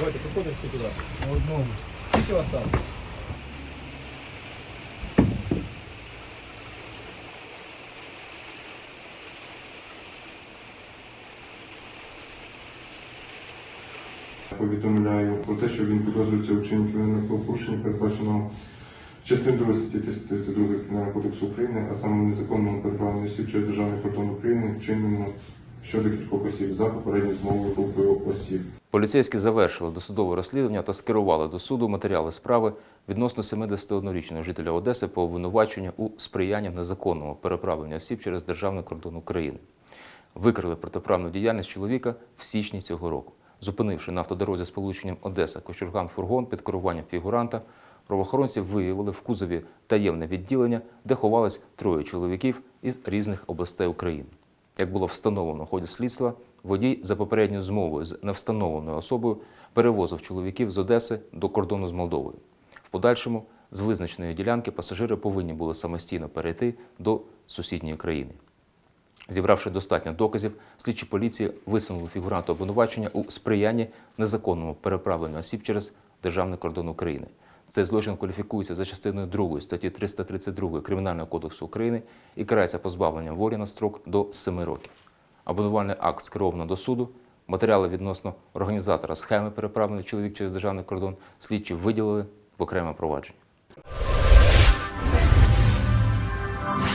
Давайте підходимо всі туди. На одному. Скільки вас там? Повідомляю про те, що він підозрюється у вчиненні кримінального правопорушення, передбаченого частиною 2 статті 332 Кримінального кодексу України, а саме незаконному переправленню осіб через державний кордон України, вчинено щодо кількох осіб за попередньою змовою групою осіб. Поліцейські завершили досудове розслідування та скерували до суду матеріали справи відносно 71-річного жителя Одеси по обвинуваченню у сприянні незаконному переправленню осіб через державний кордон України. Викрили протиправну діяльність чоловіка в січні цього року. Зупинивши на автодорозі з полученням Одеса Кочурган фургон під керуванням фігуранта, правоохоронці виявили в кузові таємне відділення, де ховались троє чоловіків із різних областей України. Як було встановлено в ході слідства, водій за попередньою змовою з невстановленою особою перевозив чоловіків з Одеси до кордону з Молдовою. В подальшому з визначеної ділянки пасажири повинні були самостійно перейти до сусідньої країни. Зібравши достатньо доказів, слідчі поліції висунули фігуранту обвинувачення у сприянні незаконному переправленню осіб через державний кордон України. Цей злочин кваліфікується за частиною 2 статті 332 Кримінального кодексу України і карається позбавленням волі на строк до 7 років. Обвинувальний акт скеровано до суду. Матеріали відносно організатора схеми переправлення чоловік через державний кордон слідчі виділили в окреме провадження.